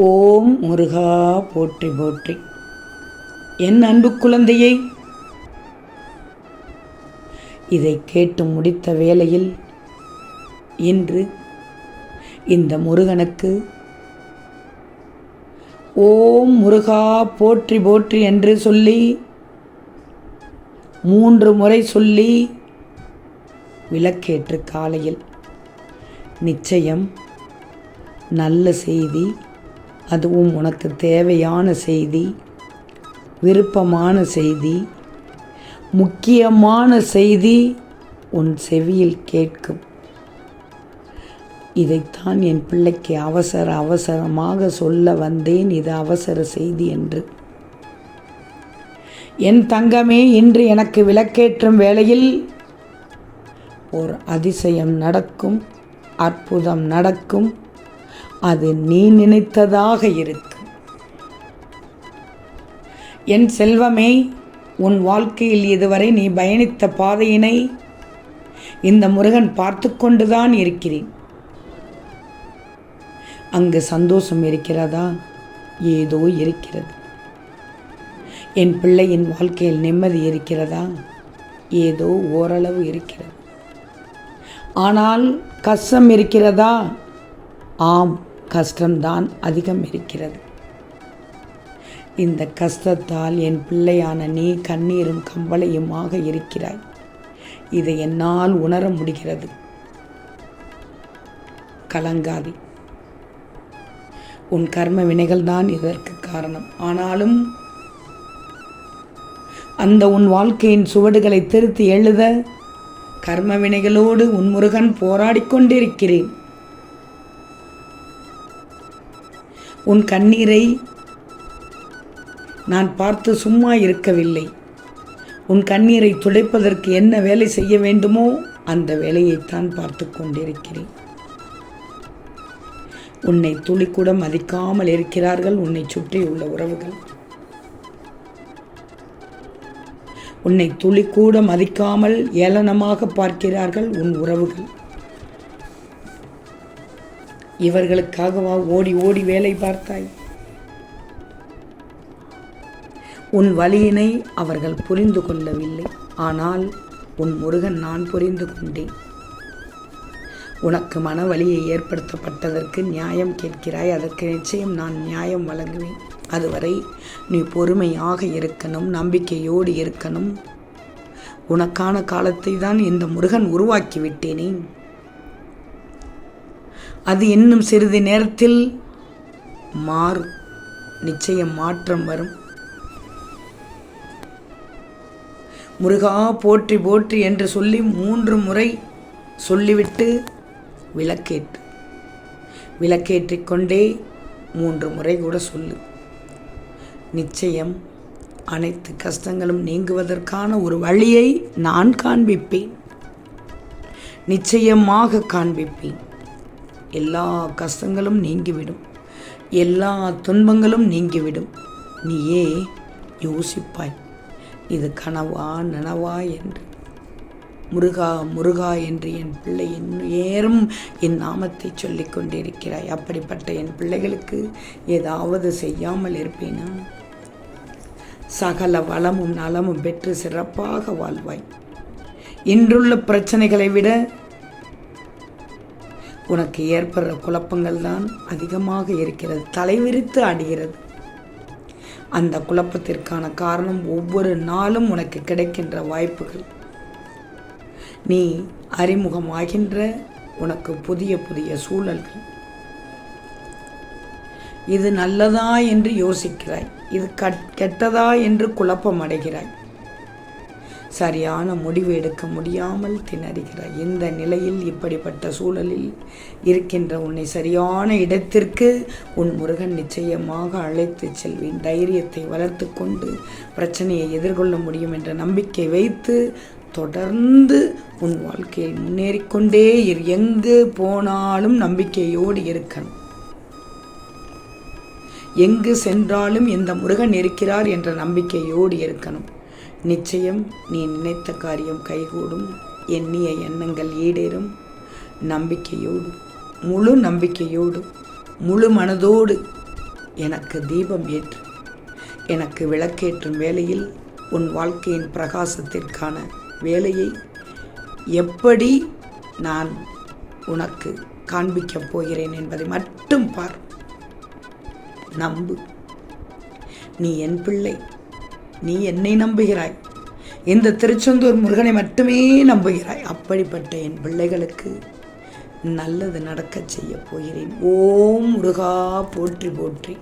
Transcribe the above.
ஓம் முருகா போற்றி போற்றி. என் அன்பு குழந்தையை இதை கேட்டு முடித்த வேளையில் இன்று இந்த முருகனுக்கு ஓம் முருகா போற்றி போற்றி என்று சொல்லி மூன்று முறை சொல்லி விளக்கேற்று காலையில் நிச்சயம் நல்ல செய்தி அதுவும் உனக்கு தேவையான செய்தி விருப்பமான செய்தி முக்கியமான செய்தி உன் செவியில் கேட்கும். இதைத்தான் என் பிள்ளைக்கு அவசர அவசரமாக சொல்ல வந்தேன். இது அவசர செய்தி என்று. என் தங்கமே இன்று எனக்கு விளக்கேற்றும் வேளையில் ஓர் அதிசயம் நடக்கும் அற்புதம் நடக்கும். அது நீ நினைத்ததாக இருக்கும் என் செல்வமே உன் வாழ்க்கையில் இதுவரை நீ பயணித்த பாதையினை இந்த முருகன் பார்த்து கொண்டுதான் இருக்கிறேன். அங்கு சந்தோஷம் இருக்கிறதா? ஏதோ இருக்கிறது. என் பிள்ளையின் வாழ்க்கையில் நிம்மதி இருக்கிறதா? ஏதோ ஓரளவு இருக்கிறது. ஆனால் கஷ்டம் இருக்கிறதா? ஆம் கஷ்டம்தான் அதிகம் இருக்கிறது. இந்த கஷ்டத்தால் என் பிள்ளையான நீ கண்ணீரும் கம்பளையுமாக இருக்கிறாய். இதை என்னால் உணர முடிகிறது. கலங்காதே. உன் கர்ம வினைகள் தான் இதற்கு காரணம். ஆனாலும் அந்த உன் வாழ்க்கையின் சுவடுகளை திருத்தி எழுத கர்ம வினைகளோடு உன் முருகன் போராடிக் கொண்டிருக்கிறேன். உன் கண்ணீரை நான் பார்த்து சும்மா இருக்கவில்லை. உன் கண்ணீரை துடைப்பதற்கு என்ன வேலை செய்ய வேண்டுமோ அந்த வேலையைத்தான் பார்த்து கொண்டிருக்கிறேன். உன்னை துளி கூட மதிக்காமல் இருக்கிறார்கள் உன்னை சுற்றியுள்ள உறவுகள். உன்னை துளி கூட மதிக்காமல் ஏளனமாக பார்க்கிறார்கள் உன் உறவுகள். இவர்களுக்காகவா ஓடி ஓடி வேலை பார்த்தாய்? உன் வழியினை அவர்கள் புரிந்து கொள்ளவில்லை. ஆனால் உன் முருகன் நான் புரிந்து கொண்டேன். உனக்கு மன வலியை ஏற்படுத்தப்பட்டதற்கு நியாயம் கேட்கிறாய். அதற்கு நிச்சயம் நான் நியாயம் வழங்குவேன். அதுவரை நீ பொறுமையாக இருக்கணும் நம்பிக்கையோடு இருக்கணும். உனக்கான காலத்தை தான் இந்த முருகன் உருவாக்கி விட்டேனே. அது இன்னும் சிறிது நேரத்தில் மாறும் நிச்சயம் மாற்றம் வரும். முருகா போற்றி போற்றி என்று சொல்லி மூன்று முறை சொல்லிவிட்டு விளக்கேற்று. விளக்கேற்றிக்கொண்டே மூன்று முறை கூட சொல்லு. நிச்சயம் அனைத்து கஷ்டங்களும் நீங்குவதற்கான ஒரு வழியை நான் காண்பிப்பேன். நிச்சயமாக காண்பிப்பேன். எல்லா கஷ்டங்களும் நீங்கிவிடும். எல்லா துன்பங்களும் நீங்கிவிடும். நீயே யோசிப்பாய். இது கனவா நனவா என்று. முருகா முருகா என்று என் பிள்ளை நேரும் என் நாமத்தை சொல்லிக் கொண்டிருக்கிறாய். அப்படிப்பட்ட என் பிள்ளைகளுக்கு ஏதாவது செய்யாமல் இருப்பேனா? சகல வளமும் நலமும் பெற்று சிறப்பாக வாழ்வாய். இன்றுள்ள பிரச்சனைகளை விட உனக்கு ஏற்படுற குழப்பங்கள் தான் அதிகமாக இருக்கிறது. தலைவிரித்து அடைகிறது அந்த குழப்பத்திற்கான காரணம் ஒவ்வொரு நாளும் உனக்கு கிடைக்கின்ற வாய்ப்புகள். நீ அறிமுகமாகின்ற உனக்கு புதிய புதிய சூழல்கள். இது நல்லதா என்று யோசிக்கிறாய். இது கெட்டதா என்று குழப்பம் அடைகிறாய் சரியான முடிவு எடுக்க முடியாமல் திணறுகிறாய் இந்த நிலையில் இப்படிப்பட்ட சூழலில் இருக்கின்ற உன்னை சரியான இடத்திற்கு உன் முருகன் நிச்சயமாக அழைத்து செல்வேன். தைரியத்தை வளர்த்து கொண்டு பிரச்சனையை எதிர்கொள்ள முடியும் என்ற நம்பிக்கை வைத்து தொடர்ந்து உன் வாழ்க்கையில் முன்னேறிக்கொண்டே இரு. எங்கு போனாலும் நம்பிக்கையோடு இருக்கணும். எங்கு சென்றாலும் இந்த முருகன் இருக்கிறார் என்ற நம்பிக்கையோடு இருக்கணும். நிச்சயம் நீ நினைத்த காரியம் கைகூடும். எண்ணிய எண்ணங்கள் ஈடேறும். நம்பிக்கையோடு முழு நம்பிக்கையோடு முழு மனதோடு எனக்கு தீபம் ஏற்று எனக்கு விளக்கேற்றும் வேலையில் உன் வாழ்க்கையின் பிரகாசத்திற்கான வேலையை எப்படி நான் உனக்கு காண்பிக்கப் போகிறேன் என்பதை மட்டும் பார். நம்பு. நீ என் பிள்ளை. நீ என்னை நம்புகிறாய். இந்த திருச்செந்தூர் முருகனை மட்டுமே நம்புகிறாய். அப்படிப்பட்ட என் பிள்ளைகளுக்கு நல்லது நடக்கச் செய்ய போகிறேன். ஓம் முருகா போற்றி போற்றி.